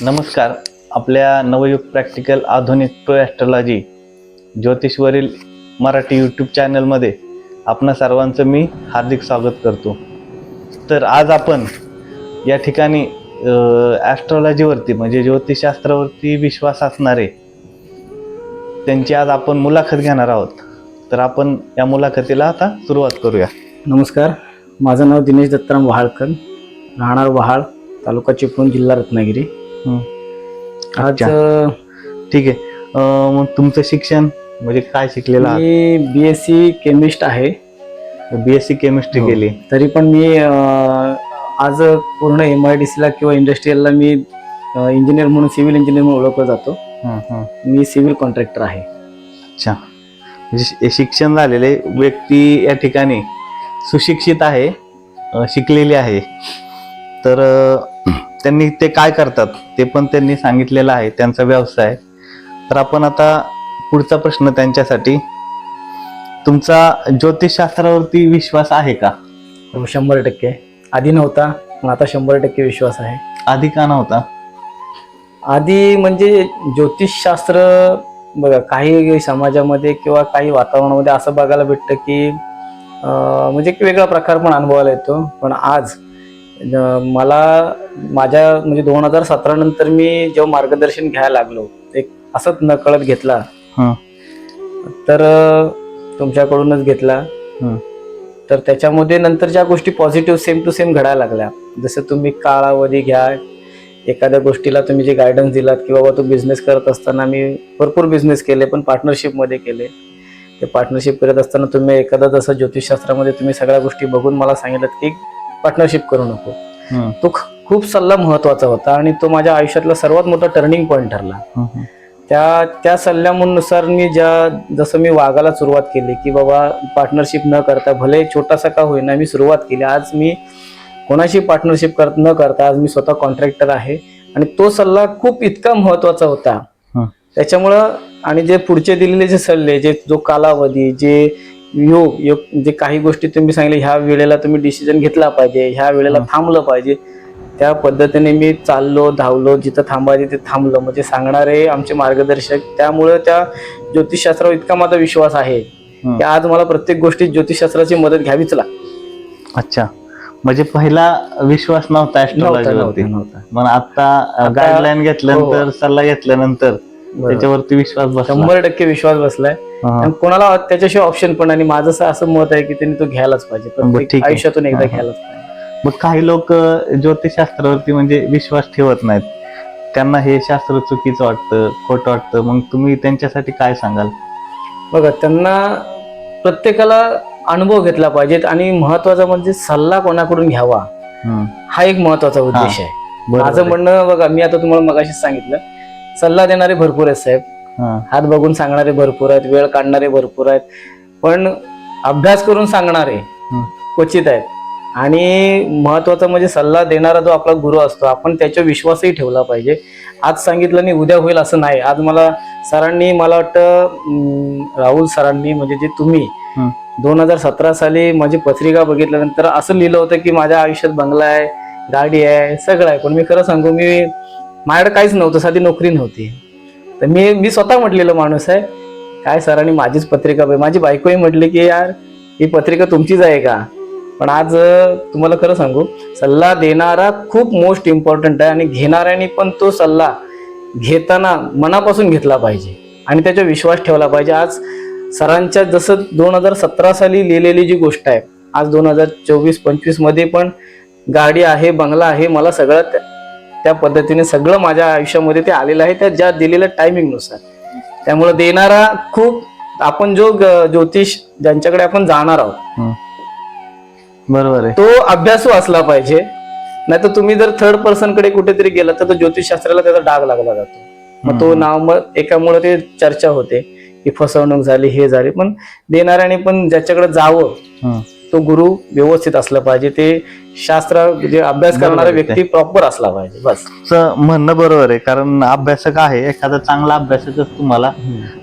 नमस्कार. आपल्या नवयुग प्रॅक्टिकल आधुनिक प्रो ॲस्ट्रॉलॉजी ज्योतिषवरील मराठी यूट्यूब चॅनलमध्ये आपणा सर्वांचं मी हार्दिक स्वागत करतो. तर आज आपण या ठिकाणी ॲस्ट्रॉलॉजीवरती म्हणजे ज्योतिषशास्त्रावरती विश्वास असणारे त्यांची आज आपण मुलाखत घेणार आहोत. तर आपण या मुलाखतीला आता सुरुवात करूया. नमस्कार. माझं नाव दिनेश दत्ताराम वहाळकर. राहणार वहाळ तालुका चिपळूण जिल्हा रत्नागिरी. आज ठीक आहे. मग तुमचं शिक्षण म्हणजे काय शिकलेलं आहात? मी बी एस सी केमिस्ट आहे. बी एस सी केमिस्ट्री हो. केली. तरी पण मी अ, आज पूर्ण एम आय डी सीला किंवा इंडस्ट्रीयलला मी इंजिनियर म्हणून सिव्हिल इंजिनियर म्हणून ओळखला जातो. हं, हं. मी सिव्हिल कॉन्ट्रॅक्टर आहे. अच्छा. म्हणजे शि- शिक्षण झालेले व्यक्ती या ठिकाणी सुशिक्षित आहे अं, शिकलेली आहे. तर अं, त्यांनी ते काय करतात ते पण त्यांनी सांगितलेलं आहे त्यांचा व्यवसाय तर आपण आता पुढचा प्रश्न त्यांच्यासाठी. तुमचा ज्योतिषशास्त्रावरती विश्वास आहे का? हो शंभर टक्के. आधी नव्हता पण आता शंभर टक्के विश्वास आहे. आधी का नव्हता? आधी म्हणजे ज्योतिषशास्त्र बघा काही समाजामध्ये किंवा काही वातावरणामध्ये असं बघायला भेटतं की अं, म्हणजे एक वेगळा प्रकार पण अनुभवायला येतो. पण आज मला माझ्या म्हणजे दोन हजार सतरा नंतर मी जेव्हा मार्गदर्शन घ्यायला लागलो एक असंच नकळत घेतला हं. तर तुमच्याकडूनच घेतला हं. तर त्याच्यामध्ये नंतर ज्या गोष्टी पॉझिटिव्ह सेम टू सेम घडायला लागल्या जसं तुम्ही काळावधी घ्या एखाद्या गोष्टीला तुम्ही जे गायडन्स दिलात की बाबा तो बिझनेस करत असताना मी भरपूर बिझनेस केले पण पार्टनरशिपमध्ये केले ते पार्टनरशिप करत असताना तुम्ही एखादा जसं ज्योतिषशास्त्रामध्ये तुम्ही सगळ्या गोष्टी बघून मला सांगितलं की पार्टनरशिप करू नको. तो खूप सल्ला महत्त्वाचा होता आणि तो माझ्या आयुष्यातला सर्वात मोठा टर्निंग पॉईंट ठरला. त्या त्या सल्ल्यानुसार मी ज्या जसं मी वागायला सुरुवात केली की बाबा पार्टनरशिप न करता भले छोटासा का होईना मी सुरुवात केली. आज मी कोणाशी पार्टनरशिप कर न करता आज मी स्वतः कॉन्ट्रॅक्टर आहे. आणि तो सल्ला खूप इतका महत्त्वाचा होता. त्याच्यामुळं आणि जे पुढचे दिलेले जे सल्ले जे जो कालावधी जे योग योग जे काही गोष्टी तुम्ही सांगितले ह्या वेळेला तुम्ही डिसिजन घेतला पाहिजे ह्या वेळेला हं. थांबलं पाहिजे त्या पद्धतीने मी चाललो धावलो जिथं थांबायचे तिथे थांबलो म्हणजे सांगणारे आमचे मार्गदर्शक त्यामुळे त्या ज्योतिषशास्त्रावर इतका माझा विश्वास आहे हं. की आज मला प्रत्येक गोष्टीत ज्योतिषशास्त्राची मदत घ्यावीच लागते अच्छा म्हणजे पहिला विश्वास नव्हता नव्हता मग आता गाईडलाईन घेतल्यानंतर सल्ला घेतल्यानंतर. त्याच्यावरती विश्वास बसला. शंभर टक्के विश्वास बसलाय. आणि कोणाला त्याच्याशिवाय ऑप्शन पण आणि माझं असं- मत आहे की त्यांनी तो घ्यायलाच पाहिजे. प्रत्येक. आयुष्यातून एकदा. घ्यायलाच पाहिजे. मग काही लोक ज्योतिषशास्त्रावरती म्हणजे विश्वास ठेवत नाहीत. त्यांना हे शास्त्र चुकीचं वाटतं खोटं वाटतं. मग तुम्ही त्यांच्यासाठी काय सांगाल? बघा त्यांना प्रत्येकाला अनुभव घेतला पाहिजेत आणि महत्त्वाचा म्हणजे सल्ला कोणाकडून घ्यावा. हा. एक महत्त्वाचा उद्देश आहे. माझं. म्हणणं बघा मी आता तुम्हाला मगाशीच सांगितलं. सल्ला देणारे भरपूर आहेत साहेब. हात बघून सांगणारे भरपूर आहेत वेळ काढणारे भरपूर आहेत पण अभ्यास करून सांगणारे. क्वचित आहेत आणि महत्वाचं म्हणजे सल्ला देणारा जो आपला गुरु असतो आपण त्याच्यावर विश्वासही ठेवला पाहिजे आज सांगितलं नाही उद्या होईल असं नाही आज मला सरांनी मला वाटतं राहुल सरांनी म्हणजे जे तुम्ही. दोन हजार सतरा साली माझी पत्रिका बघितल्यानंतर असं लिहिलं होतं की माझ्या आयुष्यात बंगला आहे गाडी आहे सगळं आहे पण मी खरं सांगू मी माझ्याकडे काहीच नव्हतं साधी नोकरी नव्हती. तर मी मी स्वतः म्हटलेलो माणूस आहे काय सरांनी माझीच पत्रिका बघ. माझी बायकोही म्हटली की यार ही पत्रिका तुमचीच आहे का? पण आज तुम्हाला खरं सांगू सल्ला देणारा खूप मोस्ट इम्पॉर्टंट आहे आणि घेणाऱ्याने पण तो सल्ला घेताना मनापासून घेतला पाहिजे आणि त्याच्यावर विश्वास ठेवला पाहिजे. आज सरांच्या जसं दोन हजार सतरा साली लिहिलेली जी गोष्ट आहे आज दोन हजार चोवीस पंचवीसमध्ये पण गाडी आहे बंगला आहे मला सगळं त्या- पद्धतीने सगळं माझ्या आयुष्यामध्ये ते आलेलं आहे त्या ज्या दिलेल्या टायमिंगनुसार त्यामुळे देणारा खूप आपण जो ज्योतिष ज्यांच्याकडे आपण जाणार आहोत. बरोबर आहे तो अभ्यासू असला पाहिजे नाही तर तुम्ही जर थर्ड पर्सनकडे कुठेतरी गेला तर तो ज्योतिषशास्त्राला त्याचा डाग लागला जातो मग तो. नाव मग एकामुळे ते चर्चा होते की फसवणूक झाली हे झाली पण देणाऱ्याने पण ज्याच्याकडे जावं. तो गुरु व्यवस्थित असला पाहिजे ते शास्त्र जे अभ्यास बरोबर करणारा. व्यक्ती प्रॉपर असला पाहिजे बस. म्हणणं बरोबर आहे कारण अभ्यासक आहे एखादा चांगला अभ्यासकच तुम्हाला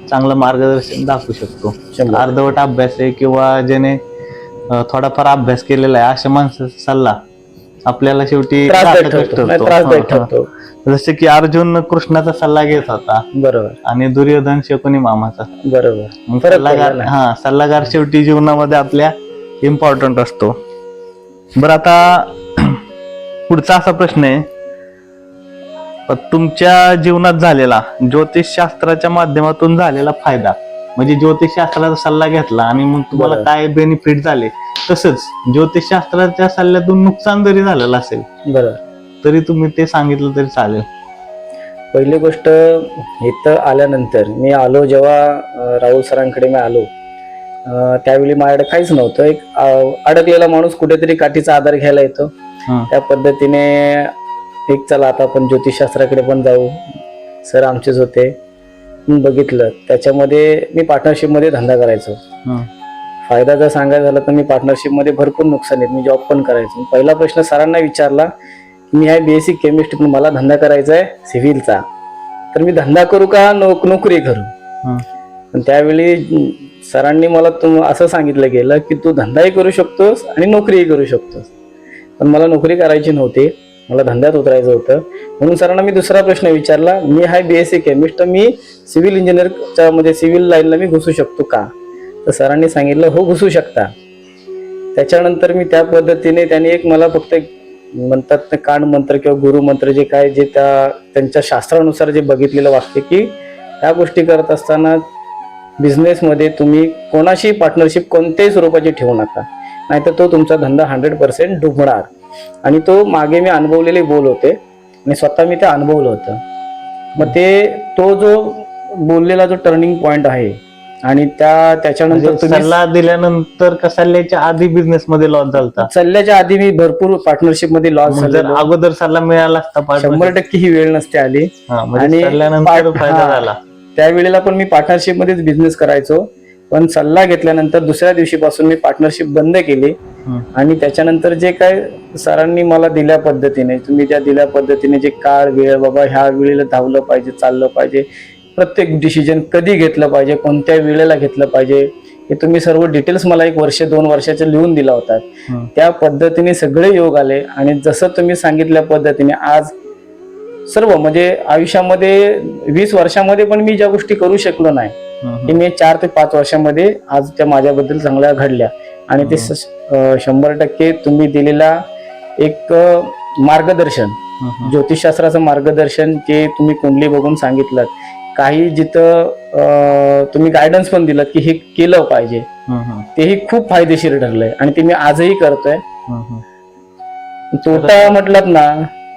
चांगलं मार्गदर्शन दाखवू शकतो. अर्धवट अभ्यास आहे किंवा ज्याने थोडाफार अभ्यास केलेला आहे अशा माणसाचा सल्ला आपल्याला शेवटी जसे की अर्जुन कृष्णाचा सल्ला घेत होता. बरोबर. आणि दुर्योधन शकुनी मामाचा. बरोबर. सल्लागार. हा सल्लागार शेवटी जीवनामध्ये आपल्या इम्पॉर्टंट असतो. बरं आता पुढचा असा प्रश्न आहे. तुमच्या जीवनात झालेला ज्योतिषशास्त्राच्या माध्यमातून झालेला फायदा. म्हणजे ज्योतिषशास्त्राचा सल्ला घेतला आणि मग तुम्हाला. काय बेनिफिट झाले? तसंच ज्योतिषशास्त्राच्या सल्ल्यातून नुकसान जरी झालेलं असेल बरोबर तरी तुम्ही ते सांगितलं तरी चालेल. पहिली गोष्ट इथं आल्यानंतर मी आलो जेव्हा राहुल सरांकडे मी आलो. त्यावेळी माझ्याकडे काहीच नव्हतं. एक अडकलेला माणूस कुठेतरी काठीचा आधार घ्यायला येतो. त्या पद्धतीने एक चला आता आपण ज्योतिषशास्त्राकडे पण जाऊ. सर आमचेच होते. बघितलं. त्याच्यामध्ये मी पार्टनरशिपमध्ये धंदा करायचो. फायदा जर सांगायचा झाला तर मी पार्टनरशिपमध्ये भरपूर नुकसान आहेत. मी जॉब पण करायचो. पहिला प्रश्न सरांना विचारला मी आहे बेसिक केमिस्ट्री पण मला धंदा करायचा आहे सिव्हिलचा. तर मी धंदा करू का? नोक नोकरी करू. पण त्यावेळी सरांनी मला तुम असं सांगितलं गेलं की तू धंदाही करू शकतोस आणि नोकरीही करू शकतोस. पण मला नोकरी करायची नव्हती. मला धंद्यात उतरायचं होतं. म्हणून सरांना मी दुसरा प्रश्न विचारला मी हाय बी एस सी केमिस्ट मी सिव्हिल इंजिनिअरच्या मध्ये सिव्हिल लाईनला मी घुसू शकतो का? तर सरांनी सांगितलं हो घुसू शकता. त्याच्यानंतर मी त्या पद्धतीने त्यांनी एक मला फक्त म्हणतात ना कांड मंत्र किंवा गुरु मंत्र जे काय जे त्या त्यांच्या शास्त्रानुसार जे बघितलेलं वाक्य की ह्या गोष्टी करत असताना बिझनेसमध्ये तुम्ही कोणाशी पार्टनरशिप कोणत्याही स्वरूपाची ठेवू नका. नाहीतर तो तुमचा धंदा हंड्रेड पर्सेंट डुबणार. आणि तो मागे मी अनुभवलेले बोल होते. आणि स्वतः मी ते अनुभवलं होतं. मग ते तो जो बोललेला जो टर्निंग पॉइंट आहे आणि त्या त्याच्यानंतर म्हणजे सल्ला दिल्यानंतर सल्ल्याच्या आधी बिझनेस मध्ये लॉस झालता? सल्ल्याच्या आधी मी भरपूर पार्टनरशिपमध्ये लॉस जर झालेलो. अगोदर सल्ला मिळाला असता शंभर टक्के ही वेळ नसते आली. म्हणजे आणि फायदा. झाला. त्यावेळेला पण मी पार्टनरशिप मध्येच बिझनेस करायचो पण सल्ला घेतल्यानंतर दुसऱ्या दिवशीपासून मी पार्टनरशिप बंद केली. आणि त्याच्यानंतर जे काय सरांनी मला दिल्या पद्धतीने तुम्ही त्या दिल्या पद्धतीने जे काळ वेळ बाबा ह्या वेळेला धावलं पाहिजे चाललं पाहिजे प्रत्येक डिसिजन कधी घेतलं पाहिजे कोणत्या वेळेला घेतलं पाहिजे हे तुम्ही सर्व डिटेल्स मला एक वर्ष दोन वर्षाचे लिहून दिला होता. त्या पद्धतीने सगळे योग आले आणि जसं तुम्ही सांगितल्या पद्धतीने आज सर्व म्हणजे आयुष्यामध्ये वीस वर्षामध्ये पण मी ज्या गोष्टी करू शकलो नाही. ते मी चार ते पाच वर्षामध्ये आज त्या माझ्याबद्दल चांगल्या घडल्या आणि ते शंभर टक्के तुम्ही दिलेला एक मार्गदर्शन. ज्योतिषशास्त्राचं मार्गदर्शन जे तुम्ही कुंडली बघून सांगितलं काही जिथं तुम्ही गायडन्स पण दिलं की हे केलं पाहिजे. तेही खूप फायदेशीर ठरलंय आणि ते मी आजही करतोय. तोटा म्हटलात ना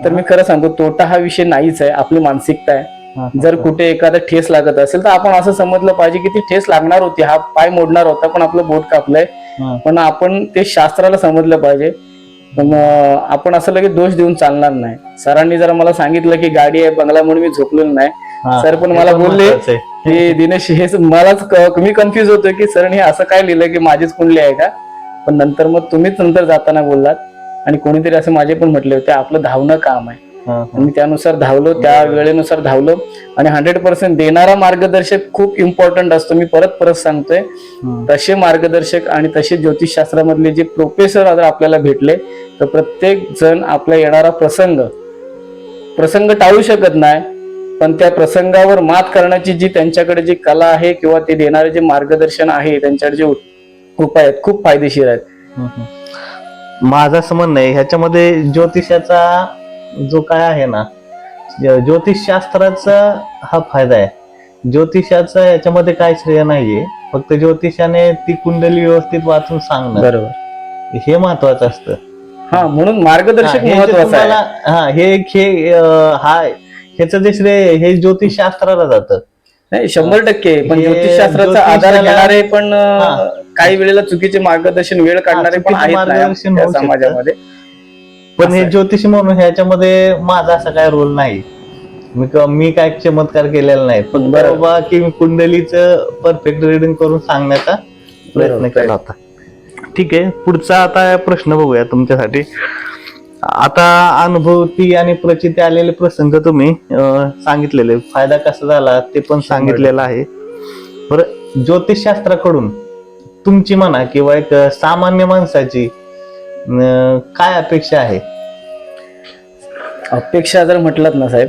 तर मी खरं सांगू तोटा हा विषय नाहीच आहे आपली मानसिकता आहे हा. जर कुठे एखादा ठेस लागत असेल तर आपण असं समजलं पाहिजे की ती ठेस लागणार होती हा पाय मोडणार होता पण आपलं बोट कापलंय हा. पण आपण ते शास्त्राला समजलं पाहिजे पण आपण असं लगेच दोष देऊन चालणार नाही सरांनी जरा मला सांगितलं की गाडी आहे बंगला म्हणून मी झोपलेलो नाही हा. सर पण हे मला बोलले. की दिनेश हे मलाच मी कन्फ्युज होतो की सरांनी असं काय लिहिलं की माझीच कुंडली आहे का पण नंतर मग तुम्हीच नंतर जाताना बोललात आणि कोणीतरी असं माझे पण म्हटले होते आपलं धावणं काम आहे. आणि त्यानुसार धावलो त्या वेळेनुसार धावलो आणि हंड्रेड पर्सेंट देणारा मार्गदर्शक खूप इम्पॉर्टंट असतो मी परत परत सांगतोय. तसे मार्गदर्शक आणि तसे ज्योतिषशास्त्रामधले जे प्रोफेसर आपल्याला भेटले तर प्रत्येक जण आपला येणारा प्रसंग प्रसंग टाळू शकत नाही पण त्या प्रसंगावर मात करण्याची जी त्यांच्याकडे जी कला आहे किंवा ते देणारे जे मार्गदर्शन आहे त्यांच्याकडे जे उपाय आहेत खूप फायदेशीर आहेत. माझं असं म्हणणं आहे ह्याच्यामध्ये ज्योतिषाचा जो काय आहे ना ज्योतिषशास्त्राचा हा फायदा आहे. ज्योतिषाचा याच्यामध्ये काय श्रेय नाहीये फक्त ज्योतिषाने ती कुंडली व्यवस्थित वाचून सांगणं. बरोबर. हे महत्वाचं असतं. हा म्हणून मार्गदर्शक हा, हे हा हे हे हा ह्याचं जे श्रेय हे ज्योतिषशास्त्राला जातं. नाही शंभर टक्के पण हे ज्योतिषशास्त्राचा आधार ज्योतिषाला- घेणारे पण अं, हा. काही वेळेला चुकीचे मार्गदर्शन वेळ काढणारे पण चुकीचे आहेत ना मार्गदर्शन या होऊ शकतं. समाजामध्ये पण हे. ज्योतिषी म्हणून ह्याच्यामध्ये माझा असा काय रोल नाही मी क- मी काय चमत्कार केलेला नाही फक्त बरोबर. बाबा की मी कुंडलीचं परफेक्ट रिडिंग करून सांगण्याचा प्रयत्न बरोबर. केला होता ठीक आहे पुढचा आता प्रश्न बघूया तुमच्यासाठी आता अनुभवती आणि प्रचिती आलेले प्रसंग तुम्ही सांगितलेले. फायदा कसा झाला ते पण सांगितलेलं आहे. बरं ज्योतिषशास्त्राकडून तुमची म्हणा किंवा एक सामान्य माणसाची काय अपेक्षा आहे? अपेक्षा जर म्हटलात ना साहेब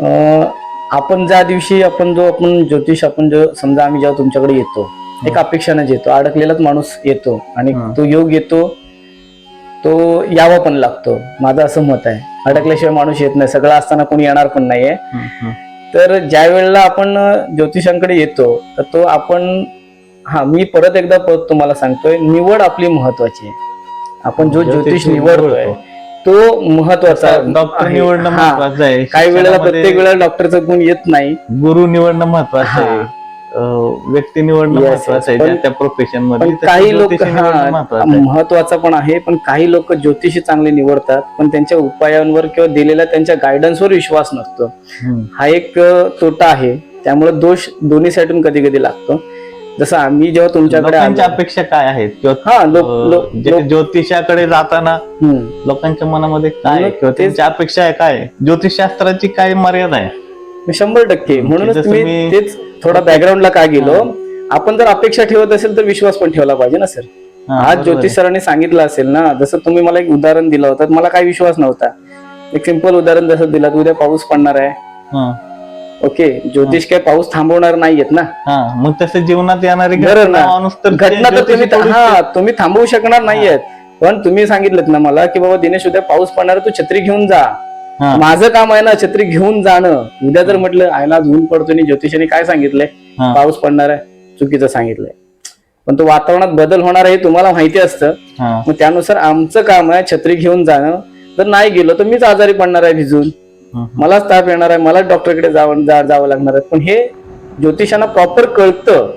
अं, आपण ज्या दिवशी आपण जो आपण ज्योतिष आपण जो समजा आम्ही जेव्हा तुमच्याकडे येतो एक अपेक्षानेच येतो अडकलेलाच माणूस येतो आणि. तो योग येतो तो यावा पण लागतो. माझं असं मत आहे. अडकल्याशिवाय माणूस येत नाही. सगळं असताना कोणी येणार पण नाहीये. तर ज्या वेळेला आपण ज्योतिषांकडे येतो तर तो आपण हा मी परत एकदा परत तुम्हाला सांगतोय निवड आपली महत्वाची आहे. आपण जो ज्योतिष निवडतोय तो महत्त्वाचा डॉक्टर. निवडणं. महत्वाचं आहे. काही वेळेला प्रत्येक वेळेला डॉक्टरचा गुण येत नाही. गुरु निवडणं महत्वाचं. आहे. व्यक्ती निवडणं Yes, महत्वाचं आहे. त्या- त्या प्रोफेशनमध्ये पण तसं काही लोक ज्योतिषी निवडणं महत्वाचं आहे. महत्त्वाचा पण आहे पण काही लोक ज्योतिषी चांगले निवडतात पण त्यांच्या उपायांवर किंवा दिलेल्या त्यांच्या गायडन्सवर विश्वास नसतो हम्म. हा एक अ, तोटा आहे त्यामुळे दोष दोन्ही साईडून कधी कधी लागतो जसं आम्ही जेव्हा तुमच्याकडे लोकांच्या अपेक्षा काय आहेत किंवा हा लोक अं, लोक- जे- लोक- ज्योतिषाकडे जाताना हम्म. लोकांच्या मनामध्ये काय आहे किंवा तेच- त्यांच्या अपेक्षा आहे काय आहे? ज्योतिषशास्त्राची काय मर्यादा आहे मी शंभर टक्के. म्हणूनच जसं मी तेच थोडा बॅकग्राऊंडला का गेलो? आपण जर अपेक्षा ठेवत असेल तर विश्वास पण ठेवला पाहिजे ना सर. आज ज्योतिष सरांनी सांगितलं असेल ना जसं तुम्ही मला एक उदाहरण दिलं होतं मला काही विश्वास नव्हता. एक सिंपल उदाहरण जसं दिलं उद्या पाऊस पडणार आहे. हा, ओके ज्योतिष काय पाऊस थांबवणार नाहीयेत ना. मग तसं जीवनात येणारी घटना तर तुम्ही हा तुम्ही थांबवू शकणार नाहीयेत. पण तुम्ही सांगितलं ना मला की बाबा दिनेश उद्या पाऊस पडणार तू छत्री घेऊन जा. माझं काम आहे ना छत्री घेऊन जाणं. उद्या जर म्हटलं आयला ऊन पडतो आणि ज्योतिषाने काय सांगितलंय. पाऊस पडणार आहे. चुकीचं सांगितलंय. पण तो वातावरणात बदल होणार आहे हे तुम्हाला माहिती असतं. मग त्यानुसार आमचं काम आहे छत्री घेऊन जाणं. जर नाही गेलो तर मीच आजारी पडणार आहे भिजून. मलाच ताप येणार आहे. मलाच डॉक्टरकडे जावं जावं लागणार आहे. पण हे ज्योतिषांना प्रॉपर कळतं.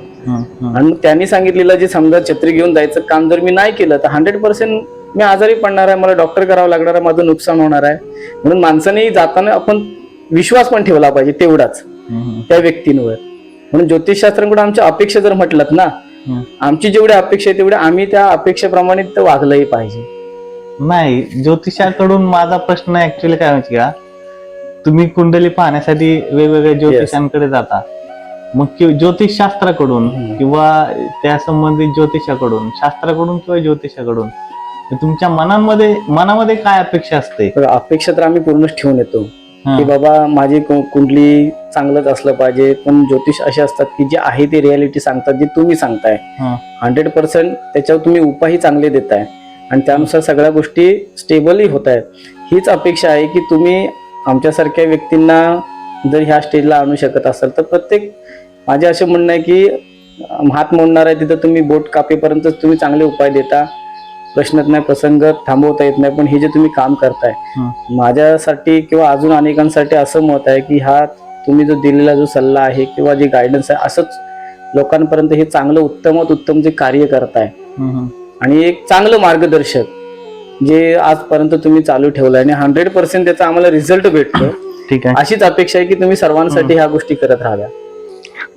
आणि त्यांनी सांगितलेलं जे समजा छत्री घेऊन जायचं काम जर मी नाही केलं तर हंड्रेड पर्सेंट मी आजारी पडणार आहे मला डॉक्टर करावं लागणार आहे माझं नुकसान होणार आहे. म्हणून माणसाने जाताना आपण विश्वास पण ठेवला पाहिजे तेवढाच त्या व्यक्तींवर. म्हणून ज्योतिषशास्त्रांकडे आमच्या अपेक्षा जर म्हटलं ना. आमची जेवढी अपेक्षा आहे तेवढी आम्ही त्या अपेक्षेप्रमाणे ते वागलंही पाहिजे. नाही ज्योतिषाकडून माझा प्रश्न ऍक्च्युली काय माहिती का? तुम्ही कुंडली पाहण्यासाठी वेगवेगळ्या ज्योतिषांकडे जाता. मग कि- ज्योतिषशास्त्राकडून. किंवा त्या संबंधित ज्योतिषाकडून शास्त्राकडून किंवा ज्योतिषाकडून तुमच्या मनांमध्ये मनामध्ये काय अपेक्षा असते? अपेक्षा तर आम्ही पूर्णच ठेवून येतो. की बाबा माझी कु- कुंडली चांगलंच असलं पाहिजे पण ज्योतिष असे असतात की जे आहे ते रियालिटी सांगतात जे तुम्ही सांगताय. हंड्रेड पर्सेंट त्याच्यावर तुम्ही उपायही चांगले देताय. आणि त्यानुसार सगळ्या गोष्टी स्टेबलही होत आहेत हीच अपेक्षा आहे की तुम्ही आमच्यासारख्या व्यक्तींना जर ह्या स्टेजला आणू शकत असाल तर प्रत्येक माझे असे म्हणणं आहे की हात मोडणार आहे तिथं तुम्ही बोट कापेपर्यंत तुम्ही चांगले उपाय देता. प्रश्नच नाही प्रसंग थांबवता येत नाही पण हे जे तुम्ही काम करताय. माझ्यासाठी किंवा अजून अनेकांसाठी असं मत आहे की हा तुम्ही जो दिलेला जो सल्ला आहे किंवा जे गायडन्स आहे असंच लोकांपर्यंत हे चांगलं उत्तमात उत्तम जे कार्य करताय. आणि एक चांगलं मार्गदर्शक जे आजपर्यंत तुम्ही चालू ठेवलंय आणि हंड्रेड पर्सेंट त्याचा आम्हाला रिझल्ट भेटतो ठीक आहे अशीच अपेक्षा आहे की तुम्ही सर्वांसाठी ह्या गोष्टी करत राहाव्या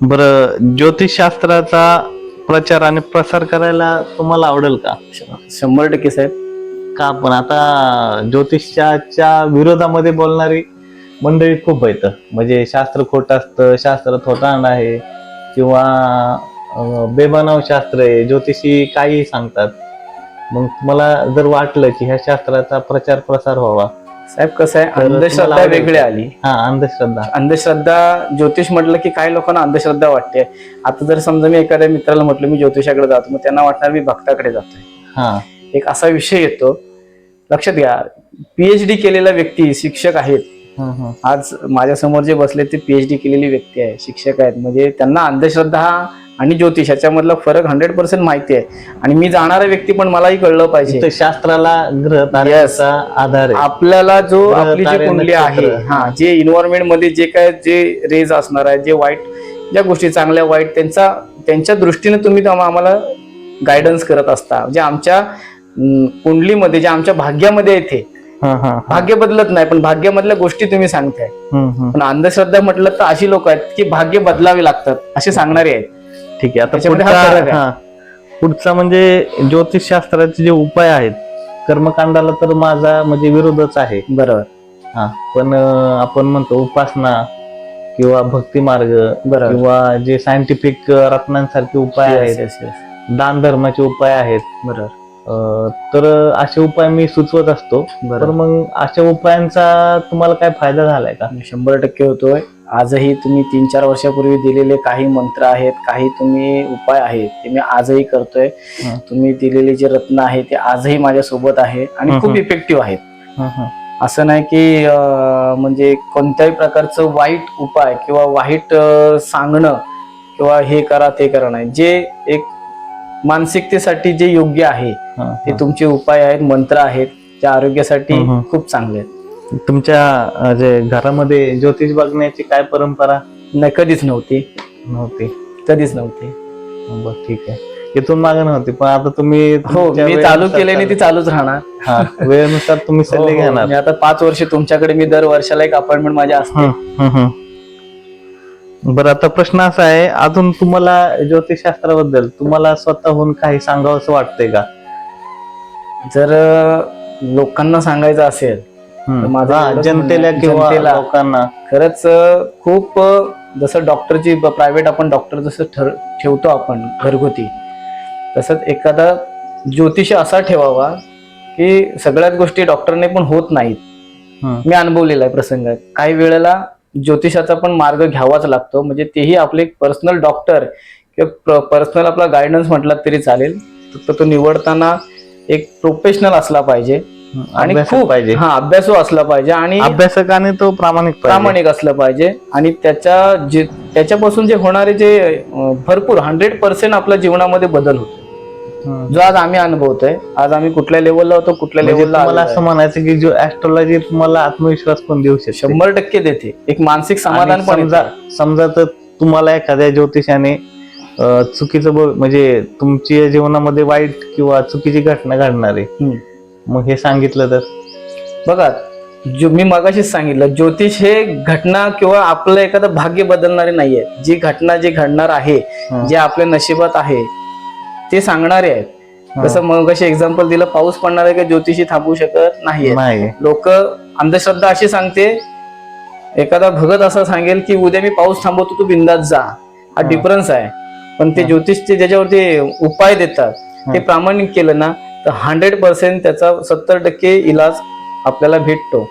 बरं ज्योतिषशास्त्राचा प्रचार आणि प्रसार करायला तुम्हाला आवडेल का? शंभर टक्के साहेब. का पण आता ज्योतिषाच्या विरोधामध्ये बोलणारी मंडळी खूप आहेत. म्हणजे शास्त्र खोट असतं शास्त्र थोटांड आहे किंवा बेबनाव शास्त्र आहे ज्योतिषी काही सांगतात. मग मला जर वाटलं की ह्या शास्त्राचा प्रचार प्रसार व्हावा साहेब कसं आहे? अंधश्रद्धा वेगळी? आली. हा अंधश्रद्धा. अंधश्रद्धा ज्योतिष म्हटलं की काही लोकांना अंधश्रद्धा वाटते? आता जर समजा मी एखाद्या मित्राला म्हटलं मी ज्योतिषाकडे जातो मग त्यांना वाटणार मी भक्ताकडे जातोय. हा. एक असा विषय येतो. लक्षात घ्या पीएचडी केलेला व्यक्ती शिक्षक आहेत. हं, हं. आज माझ्यासमोर जे बसले ते पीएचडी केलेली व्यक्ती आहे शिक्षक आहेत. म्हणजे त्यांना अंधश्रद्धा आणि ज्योतिष याच्यामधला फरक हंड्रेड पर्सेंट माहिती आहे. आणि मी जाणारा व्यक्ती पण मलाही कळलं पाहिजे. शास्त्राला ग्रह आधार आपल्याला जो आपली जी कुंडली आहे. हा जे इन्व्हायरमेंटमध्ये जे काय जे रेज असणार आहे जे वाईट ज्या गोष्टी चांगल्या वाईट त्यांचा त्यांच्या दृष्टीने तुम्ही आम्हाला गायडन्स करत असता. जे आमच्या कुंडलीमध्ये जे आमच्या भाग्यामध्ये येते. भाग्य बदलत नाही पण भाग्यामधल्या गोष्टी तुम्ही सांगताय. पण अंधश्रद्धा म्हटलं तर अशी लोक आहेत की भाग्य बदलावे लागतात असे सांगणारे आहेत. ठीक आहे. आता त्याच्यामध्ये हा पुढचा आहे. हा. पुढचा म्हणजे ज्योतिषशास्त्राचे जे उपाय आहेत कर्मकांडाला तर माझा म्हणजे विरोधच आहे. बरोबर. हा. पण अं, आपण म्हणतो उपासना किंवा भक्ती मार्ग बरोबर. किंवा जे सायंटिफिक रत्नांसारखे उपाय Yes, आहेत yes, yes. दान धर्माचे उपाय आहेत. बरोबर. अं, तर असे उपाय मी सुचवत असतो. तर बरं मग अशा उपायांचा तुम्हाला काय फायदा झालाय का? शंभर टक्के होतोय. आजही तुम्ही तीन चार वर्षापूर्वी दिलेले काही मंत्र आहेत काही तुम्ही उपाय आहेत ते मी आजही करतोय. तुम्ही दिलेले जे रत्न आहे ते आजही माझ्या सोबत आहे आणि हं, खूप. इफेक्टिव्ह आहेत. असं नाही की म्हणजे कोणत्याही प्रकारचं वाईट उपाय किंवा वाईट सांगणं किंवा हे करा ते करा नाही जे एक मानसिकतेसाठी जे योग्य आहे ते. तुमचे उपाय आहेत मंत्र आहेत ते आरोग्यासाठी. खूप चांगले आहेत तुमच्या जे घरामध्ये ज्योतिष बघण्याची काय परंपरा? नाही कधीच नव्हती. नव्हती. कधीच नव्हती. बरं ठीक आहे. इथून मागे नव्हती पण आता तुम्ही हो मी चालू केल्याने ती चालूच राहणार. हा वेळेनुसार तुम्ही हो, सल्ले हो. घेणार. मी आता पाच वर्ष तुमच्याकडे मी दर वर्षाला एक अपॉइंटमेंट माझ्या असते. बरं आता प्रश्न असा आहे अजून तुम्हाला ज्योतिषशास्त्राबद्दल तुम्हाला स्वतःहून काही सांगावं असं वाटतंय का? जर लोकांना सांगायचं असेल. तर माझं जनतेला किंवा. लोकांना. खरंच खूप जसं डॉक्टरची प्रायव्हेट आपण डॉक्टर जसं ठर ठेवतो आपण घरगुती तसंच एखादा ज्योतिष असा ठेवावा की सगळ्याच गोष्टी डॉक्टरने पण होत नाहीत. मी अनुभवलेला आहे प्रसंग. काही वेळेला ज्योतिषाचा पण मार्ग घ्यावाच लागतो. म्हणजे तेही आपले पर्सनल डॉक्टर किंवा पर्सनल आपला गायडन्स म्हटला तरी चालेल. तर तो निवडताना एक प्रोफेशनल असला पाहिजे. आणि अभ्यासक खूप पाहिजे. हा अभ्यासू असला पाहिजे आणि अभ्यासकाने तो प्रामाणिक पाहिजे. प्रामाणिक असलं पाहिजे. आणि त्याच्या जे त्याच्यापासून जे होणारे जे अं, भरपूर हंड्रेड पर्सेंट आपल्या जीवनामध्ये बदल होतो. हं. जो आज आम्ही अनुभवतोय. आज आम्ही कुठल्या लेवलला होतो कुठल्या म्हणजे लेवलला तुम्हाला असं म्हणायचं की जो ऍस्ट्रॉलॉजी तुम्हाला आत्मविश्वास पण देऊ शकते. शंभर टक्के देते. एक मानसिक समाधान पण समजा येतं. समजा तर तुम्हाला एखाद्या ज्योतिषाने अं, चुकीचं बोल म्हणजे तुमच्या जीवनामध्ये वाईट किंवा चुकीची घटना घडणार आहे. हम्म. मग हे सांगितलं तर बघा जो मी मगाशीच सांगितलं ज्योतिष हे घटना किंवा आपलं एखादं भाग्य बदलणारे नाहीये जी घटना जी घडणार आहे हं. जे आपल्या नशिबात आहे ते सांगणारे आहेत हं. जसं मगाशी एक्झाम्पल दिलं पाऊस पडणार आहे का ज्योतिषी थांबू शकत नाहीये नाही लोक अंधश्रद्धा अशी सांगते एखादा भगत असा सांगेल की उद्या मी पाऊस थांबवतो तू बिंदात जा हा. डिफरन्स आहे पण ते हा. ज्योतिषचे ज्याच्यावरती उपाय देतात. ते प्रामाणिक केलं ना तर हंड्रेड पर्सेंट त्याचा सत्तर टक्के इलाज आपल्याला भेटतो.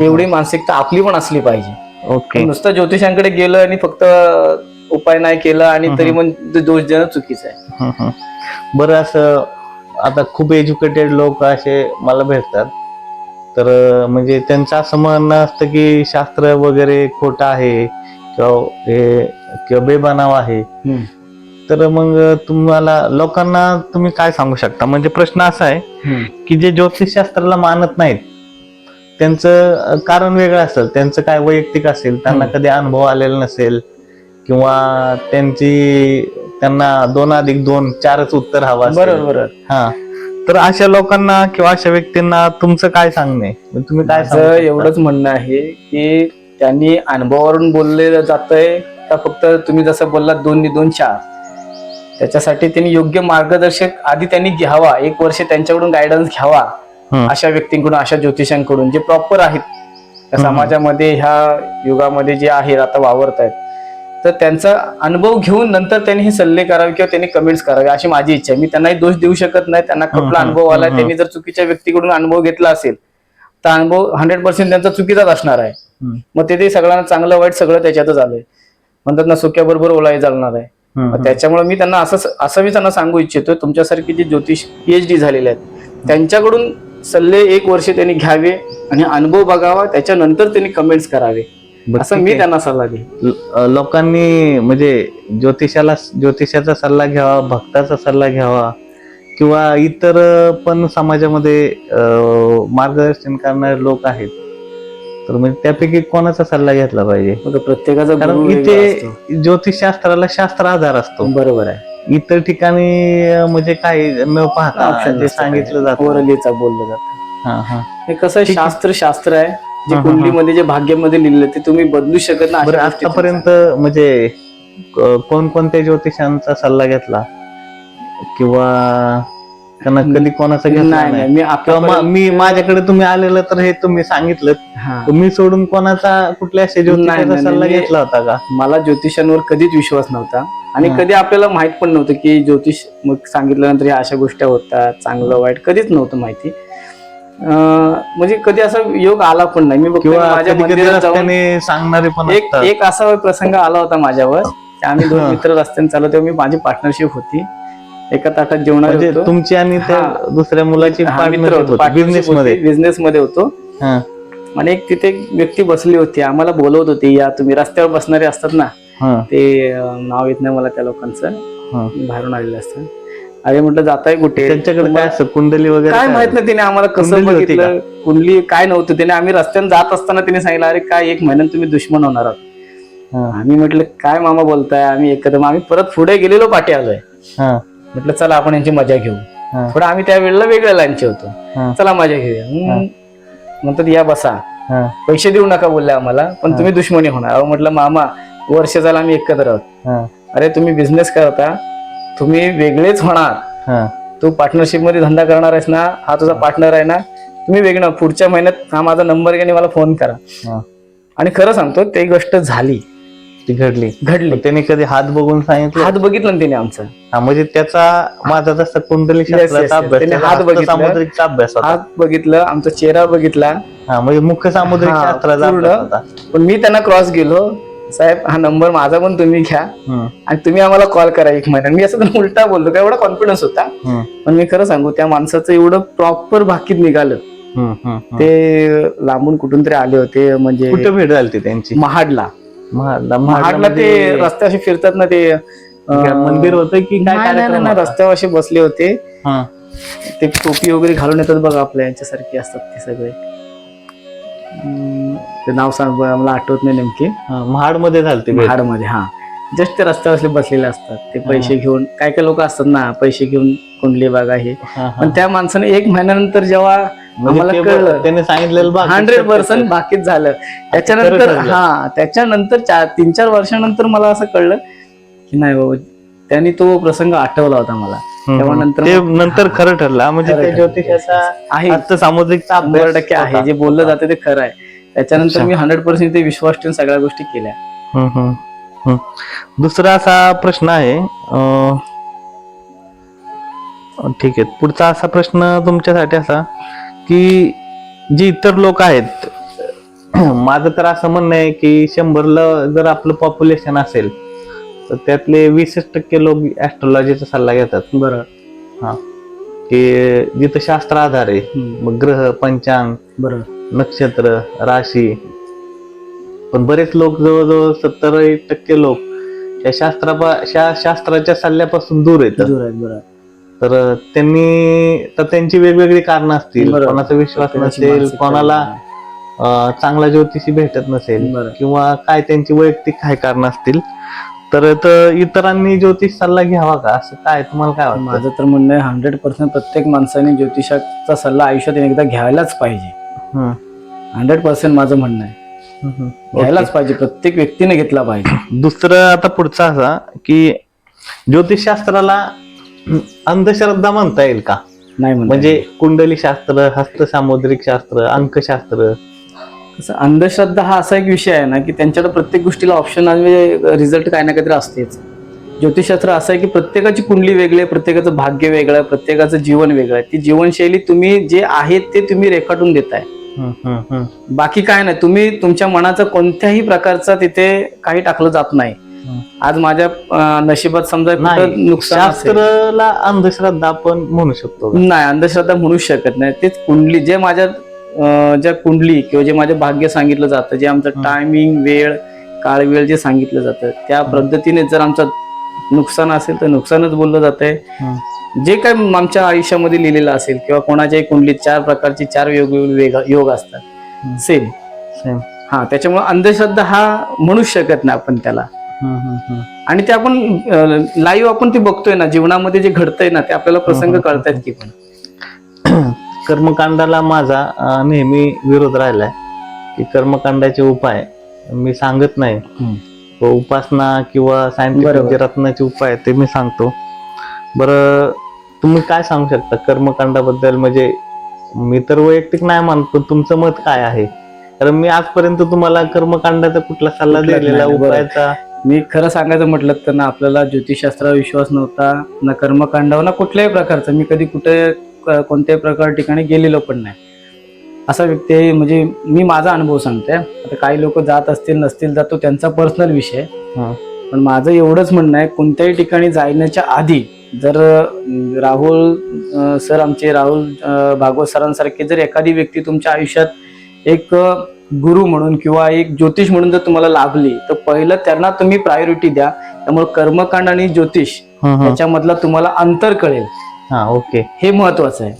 तेवढी मानसिकता आपली पण असली पाहिजे. ओके. नुसतं ज्योतिषांकडे गेलं आणि फक्त उपाय नाही केला आणि तरी ते दोष देणं चुकीचं आहे. बरं असं आता खूप एज्युकेटेड लोक असे मला भेटतात. तर म्हणजे त्यांचं असं म्हणणं असतं की शास्त्र वगैरे खोटं आहे किंवा हे किंवा बेबनाव आहे. तर मग तुम्हाला लोकांना तुम्ही काय सांगू शकता? म्हणजे प्रश्न असा आहे की जे ज्योतिषशास्त्राला मानत नाहीत त्यांचं कारण वेगळं असेल. त्यांचं काय वैयक्तिक असेल त्यांना. कधी अनुभव आलेला नसेल किंवा त्यांची त्यांना दोन अधिक दोन चारच उत्तर हवं. बरोबर बरोबर. हा. तर अशा लोकांना किंवा अशा व्यक्तींना तुमचं काय सांगणे? तुम्ही काय? एवढंच म्हणणं आहे की त्यांनी अनुभवावरून बोललेलं जातंय का फक्त तुम्ही जसं बोललात दोन नि दोन चार? त्याच्यासाठी त्यांनी योग्य मार्गदर्शक आधी त्यांनी घ्यावा. एक वर्ष त्यांच्याकडून गायडन्स घ्यावा. अशा व्यक्तींकडून अशा ज्योतिषांकडून जे प्रॉपर आहेत. त्या. समाजामध्ये ह्या युगामध्ये जे आहेत आता वावरत आहेत. तर त्यांचा अनुभव घेऊन नंतर त्यांनी हे सल्ले करावे किंवा त्यांनी कमेंट्स करावे अशी माझी इच्छा आहे. मी त्यांनाही दोष देऊ शकत नाही. त्यांना कुठला अनुभव आला हम्म, त्यांनी जर चुकीच्या व्यक्तीकडून अनुभव घेतला असेल तर अनुभव हंड्रेड पर्सेंट त्यांचा चुकीचाच असणार आहे. मग ते सगळ्यांना चांगलं वाईट सगळं त्याच्यातच आलंय. म्हणतात ना सुक्याबरोबर ओलाही चालणार आहे. त्याच्यामुळे मी त्यांना असं असं मी त्यांना सांगू इच्छितो तुमच्यासारखी जे ज्योतिष पीएचडी झालेले आहेत त्यांच्याकडून सल्ले एक वर्ष त्यांनी घ्यावे आणि अनुभव बघावा त्याच्यानंतर त्यांनी कमेंट्स करावे. असं मी. त्यांना सल्ला देईन. ल- अं, लोकांनी म्हणजे ज्योतिषाला ज्योतिषाचा सल्ला घ्यावा भक्ताचा सल्ला घ्यावा किंवा इतर पण समाजामध्ये मार्गदर्शन करणारे लोक आहेत तर म्हणजे त्यापैकी कोणाचा सल्ला घेतला पाहिजे? प्रत्येकाचा कारण इथे. ज्योतिषशास्त्राला शास्त्र आधार असतो. बरोबर आहे. इतर ठिकाणी म्हणजे काय न पाहता जे सांगितलं. जातं. ओरलीचा बोललं जातं. हा हा. हे कसं. शास्त्र शास्त्र आहे. जे. कुंडलीमध्ये जे भाग्यामध्ये लिहिलं ते तुम्ही बदलू शकत नाही आतापर्यंत म्हणजे कोणकोणत्या ज्योतिषांचा सल्ला घेतला? किंवा त्यांना कधी कोणाचा नाही घेतला नाही नाही. मी किंवा मा- आता मी माझ्याकडे तुम्ही आलेलं तर हे तुम्ही सांगितलं मी सोडून कोणाचा कुठल्या ज्योतिषाचा नाही, सल्ला घेतला होता का? मला ज्योतिषांवर कधीच विश्वास नव्हता. आणि कधी आपल्याला माहीत पण नव्हतं की ज्योतिष मग सांगितल्यानंतर ह्या अशा गोष्टी होतात चांगलं वाईट कधीच नव्हतं माहिती. अं, म्हणजे कधी असा योग आला पण नाही. मी किंवा माझ्या कधी कधी मंदिरात जाऊन रस्त्याने सांगणारे पण एक असतात. एक असा प्रसंग आला होता माझ्यावर की आम्ही दोन हा. मित्र रस्त्याने चालत तेव्हा मी माझी पार्टनरशिप होती. एका ताटात जेवणार म्हणजे तुमची आणि त्या. दुसऱ्या मुलाची बिझनेस मध्ये बिझनेस मध्ये होतो हा, आणि एक तिथे एक व्यक्ती बसली होती. आम्हाला बोलवत होती या तुम्ही रस्त्यावर बसणारे असतात ना. ते नाव येत नाही मला त्या लोकांचं. बाहेरून आलेलं असतं अरे म्हटलं जाताय कुठे? त्यांच्याकडे काय असं कुंडली वगैरे काय? माहीत नाही तिने आम्हाला कसं बघितलं. कुंडली काय नव्हतं त्याने आम्ही रस्त्याने जात असताना तिने सांगितलं अरे काय एक महिन्यात तुम्ही दुश्मन होणार आहात. आम्ही म्हटलं काय मामा बोलताय? आम्ही एकत्र मग आम्ही परत पुढे गेलेलो पाठी आलोय. म्हटलं चला आपण यांची मजा घेऊ. थोडं आम्ही त्या वेळेला वेगळ्या लाईनचे होतो. चला मजा घेऊया. म्हणतात या बसा. पैसे देऊ नका बोलले आम्हाला पण तुम्ही दुश्मनी होणार. अहो म्हटलं मामा वर्ष झालं आम्ही एकत्र आहोत. हा, अरे तुम्ही बिझनेस करता तुम्ही वेगळेच होणार. तू पार्टनरशिपमध्ये धंदा करणार आहेस ना हा तुझा पार्टनर आहे ना तुम्ही वेगळं पुढच्या महिन्यात हा माझा नंबर घ्या आणि मला फोन करा. आणि खरं सांगतो ते गोष्ट झाली. ती घडली. घडली. त्याने कधी हात बघून सांगितलं? हात बघितला ना तिने आमचा. हा, म्हणजे त्याचा माझा जसा कुंडली yes, yes. शास्त्राचा अभ्यास त्याने त्याचा हात बघितला. सामुद्रिकचा अभ्यास होता. हात बघितलं आमचा चेहरा बघितला. हा म्हणजे मुख्य सामुद्रिक हा, शास्त्राचा पूर्ण. अभ्यास होता. पण मी त्यांना क्रॉस गेलो. साहेब हा नंबर माझा पण तुम्ही घ्या. हम्म, आणि तुम्ही आम्हाला कॉल करा एक महिन्यात मी असं त्यांना उलटा बोललो का एवढा कॉन्फिडन्स होता? हम्म, पण मी खरं सांगू त्या माणसाचं एवढं प्रॉपर भाकीत निघालं. हम्म, हम्म, हम्म. ते लांबून कुठून तरी आले होते म्हणजे कुठे भेट झाली त्यांची? महाडला. महाडला महाडला ते महाडला रस्त्याशी फिरतात ना ते मंदिर होतं की काय? रस्त्यावर असे बसले होते. हा, ते टोपी वगैरे घालून येतात बघा आपल्या यांच्यासारखे असतात ते सगळे. ते नाव सांग मला आठवत नाही नेमके. हा, महाडमध्ये झालती महाडमध्ये हा. जस्ट ते रस्त्यावर असे बसलेले असतात. ते पैसे घेऊन काय काय लोक असतात ना पैसे घेऊन कुंडली बागा हे. पण त्या माणसाने एक महिन्यानंतर जेव्हा आम्हाला ते कळलं. त्याने सांगितलेलं हंड्रेड पर्सेंट बाकीच झालं त्याच्यानंतर. हा त्याच्यानंतर चार तीन चार वर्षानंतर मला असं कळलं की नाही बाबा त्यांनी तो प्रसंग आठवला होता मला तेव्हा नंतर ते नंतर खरं ठरलं म्हणजे. ज्योतिषाचा आहे शंभर टक्के आहे. जे बोललं जातं ते खरं आहे त्याच्यानंतर. मी हंड्रेड पर्सेंट ते विश्वास ठेवून सगळ्या गोष्टी केल्या. दुसरा असा प्रश्न आहे ठीक आहे पुढचा असा प्रश्न तुमच्यासाठी असा की जे इतर लोक आहेत माझं तर असं म्हणणं आहे की शंभरला जर आपलं पॉप्युलेशन असेल तर त्यातले वीसच टक्के लोक ऍस्ट्रॉलॉजीचा सल्ला घेतात. बरं. हा. की जिथं शास्त्र आधार आहे. मग ग्रह पंचांग बरं. नक्षत्र राशी. पण बरेच लोक जवळजवळ सत्तर टक्के लोक या शास्त्रा शा- शास्त्राच्या सल्ल्यापासून दूर येतात दूर आहेत बरं. तर त्यांनी तर त्यांची वेगवेगळी कारण असतील. बरोबर. कोणाचा विश्वास नसेल मानसिकता कोणाला अं, चांगला ज्योतिषी भेटत नसेल. किंवा काय त्यांची वैयक्तिक काय कारण असतील. तर तर इतरांनी ज्योतिष सल्ला घ्यावा का? असं काय? तुम्हाला काय वाटतं? माझं तर म्हणणं आहे हंड्रेड पर्सेंट प्रत्येक माणसाने ज्योतिषाचा सल्ला आयुष्यात एकदा घ्यायलाच पाहिजे. हम्म, हंड्रेड पर्सेंट माझं म्हणणं आहे. हम्म, हम्म. घ्यायलाच पाहिजे प्रत्येक व्यक्तीने घेतला पाहिजे. दुसरं आता पुढचा असा की ज्योतिषशास्त्राला अंधश्रद्धा म्हणता येईल का? नाही म्हणता म्हणजे कुंडली शास्त्र हस्त सामुद्रिक शास्त्र अंकशास्त्र? कसं अंधश्रद्धा हा असा एक विषय आहे ना की त्यांच्याकडे प्रत्येक गोष्टीला ऑप्शन म्हणजे रिझल्ट काय ना काहीतरी असतेच. ज्योतिषशास्त्र असं आहे की प्रत्येकाची कुंडली वेगळी आहे प्रत्येकाचं भाग्य वेगळं आहे प्रत्येकाचं जीवन वेगळं आहे. ती जीवनशैली तुम्ही जे आहे ते तुम्ही रेखाटून देताय. हम्म, हम्म, हम्म. बाकी काय नाही तुम्ही तुमच्या मनाचा कोणत्याही प्रकारचा तिथे काही टाकलं जात नाही. आज माझ्या नशिबात समजा नाही नुकसान असेल. शास्त्राला अंधश्रद्धा आपण म्हणू शकतो का? नाही अंधश्रद्धा म्हणू शकत नाही तेच कुंडली जे माझ्या अं, ज्या कुंडली किंवा जे माझे भाग्य सांगितलं जातं जे आमचं हं. टायमिंग वेळ काळ वेळ जे सांगितलं जातं त्या पद्धतीने जर आमचं नुकसान असेल तर नुकसानच बोललं जातंय हम्म. जे काय आमच्या आयुष्यामध्ये लिहिलेलं असेल किंवा कोणाच्याही कुंडलीत चार प्रकारचे चार योग वेग- योग असतात हं. Same Same. हा त्याच्यामुळे अंधश्रद्धा हा म्हणू शकत नाही आपण त्याला. आणि ते आपण लाईव्ह आपण ते बघतोय ना जीवनामध्ये जे घडतंय ना ते आपल्याला प्रसंग हं. कळतायत की पण. कर्मकांडाला माझा नेहमी विरोध राहिलाय की कर्मकांडाचे उपाय मी सांगत नाही. उपासना किंवा सायंटिफिक. जे रत्नाचे उपाय ते मी सांगतो. बरं तुम्ही काय सांगू शकता? कर्मकांडाबद्दल म्हणजे मी तर वैयक्तिक नाही मानत पण तुमचं मत काय आहे? कारण मी आजपर्यंत तुम्हाला कर्मकांडाचा कुठला सल्ला दिलेला. उपायाचा मी खरं सांगायचं म्हटलं तर ना आपल्याला ज्योतिषशास्त्रावर विश्वास नव्हता ना कर्मकांडावर ना कुठल्याही प्रकारचा. मी कधी कुठे कोणत्याही प्रकार ठिकाणी गेलेलो पण नाही. असा व्यक्ती म्हणजे मी माझा अनुभव सांगते आता काही लोक जात असतील नसतील तर तो त्यांचा पर्सनल विषय. पण माझं एवढंच म्हणणं आहे कोणत्याही ठिकाणी जाण्याच्या आधी जर राहुल सर आमचे राहुल भागवत सरांसारखे जर एखादी व्यक्ती तुमच्या आयुष्यात एक गुरु म्हणून किंवा एक ज्योतिष म्हणून जर तुम्हाला लाभली तर पहिलं त्यांना तुम्ही प्रायोरिटी द्या. त्यामुळे कर्मकांड आणि ज्योतिष. याच्यामधला तुम्हाला अंतर कळेल. हा ओके. हे महत्वाचं आहे.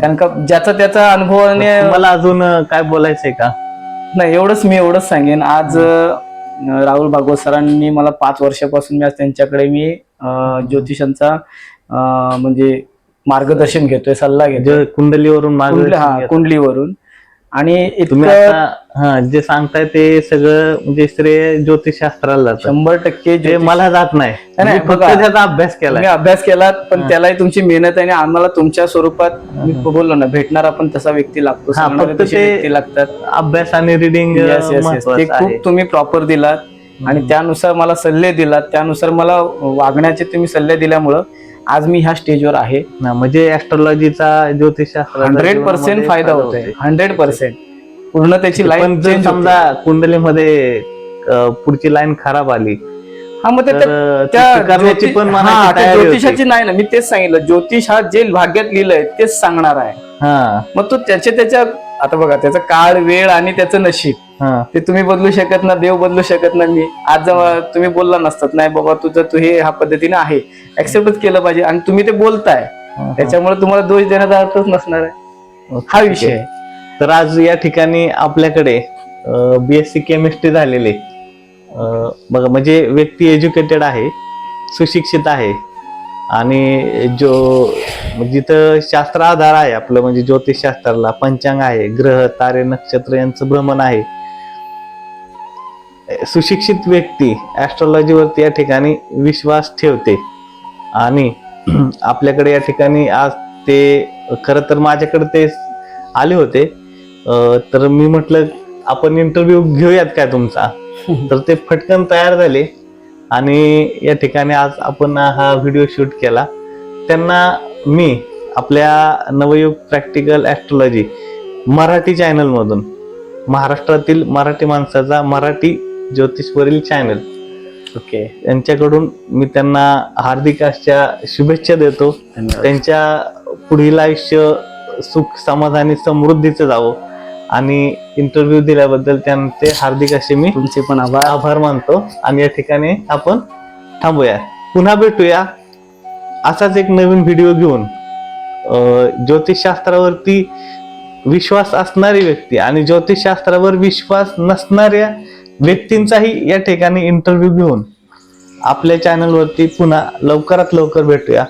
कारण का ज्याचा त्याचा अनुभवाने तुम्हाला अजून काय बोलायचंय का? नाही एवढंच मी एवढंच सांगेन. आज राहुल भागवत सरांनी मला पाच वर्षापासून मी आज त्यांच्याकडे मी ज्योतिषांचा म्हणजे मार्गदर्शन घेतोय सल्ला घेतोय. कुंडलीवरून कुंडलीवरून. आणि तुम्ही इतकं आता हा जे सांगताय ते सगळं म्हणजे श्रेय ज्योतिषशास्त्राला जातं. शंभर टक्के ज्योतिष- मला जात नाही. नाही, मी फक्त बघा. त्याचा अभ्यास केलाय. तुम्ही अभ्यास केलात पण. त्यालाही तुमची मेहनत आहे आणि आम्हाला तुमच्या स्वरूपात मी बोललो ना भेटणारा पण तसा व्यक्ती लागतो हा, सांगणारे फक्त तसे ते व्यक्ती लागतात. अभ्यास आणि रिडिंग ते खूप तुम्ही प्रॉपर दिलात. आणि त्यानुसार मला सल्ले दिलात. त्यानुसार मला वागण्याचे तुम्ही सल्ले दिल्यामुळं आज मी ह्या स्टेजवर आहे. म्हणजे ऍस्ट्रॉलॉजीचा ज्योतिषशास्त्र हंड्रेड पर्सेंट फायदा होतोय. Hundred percent. पूर्ण त्याची चेंज समजा कुंडलीमध्ये पुढची लाईन खराब आली हा मग करण्याची पण हा. ज्योतिषाची नाही ना मी तेच सांगितलं. ज्योतिष हा जे भाग्यात लिहिलंय तेच सांगणार आहे. हा. मग तो त्याच्या त्याच्या आता बघा त्याचा काळ वेळ आणि त्याचं नशीब हा. ते तुम्ही बदलू शकत ना देव बदलू शकत ना मी. आज जेव्हा तुम्ही बोलला नसतात. नाही बाबा तुझं तू हे ह्या पद्धतीने आहे. ऍक्सेप्टच केलं पाहिजे आणि तुम्ही ते बोलताय. हा. त्याच्यामुळे तुम्हाला दोष देण्याचा अर्थच नसणार आहे. हा विषय. आहे तर आज या ठिकाणी आपल्याकडे बीएससी केमिस्ट्री झालेले अं, बघा म्हणजे व्यक्ती एज्युकेटेड आहे सुशिक्षित आहे. आणि जो जिथं शास्त्र आधार आहे आपलं म्हणजे ज्योतिषशास्त्राला पंचांग आहे ग्रह तारे नक्षत्र यांचं भ्रमण आहे. सुशिक्षित व्यक्ती ऍस्ट्रॉलॉजीवरती या ठिकाणी विश्वास ठेवते. आणि आपल्याकडे या ठिकाणी आज ते खरं तर माझ्याकडे ते आले होते. तर मी म्हटलं आपण इंटरव्ह्यू घेऊयात काय तुमचा? तर ते फटकन तयार झाले. आणि या ठिकाणी आज आपण हा व्हिडिओ शूट केला. त्यांना मी आपल्या नवयुग प्रॅक्टिकल ॲस्ट्रॉलॉजी मराठी चॅनलमधून महाराष्ट्रातील मराठी माणसाचा मराठी ज्योतिषवरील चॅनल ओके यांच्याकडून मी त्यांना हार्दिक अशा शुभेच्छा देतो. त्यांच्या पुढील आयुष्य सुख समाधानी समृद्धीचं जावं. आणि इंटरव्ह्यू दिल्याबद्दल त्यांचे हार्दिक असे मी तुमचे पण आभार. आभार मानतो. आणि या ठिकाणी आपण थांबूया. पुन्हा भेटूया. असाच एक नवीन व्हिडिओ घेऊन. ज्योतिषशास्त्रावरती विश्वास असणारी व्यक्ती आणि ज्योतिषशास्त्रावर विश्वास नसणाऱ्या व्यक्तींचाही या ठिकाणी इंटरव्ह्यू घेऊन आपल्या चॅनलवरती पुन्हा लवकरात लवकर भेटूया.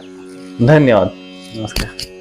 धन्यवाद. नमस्कार.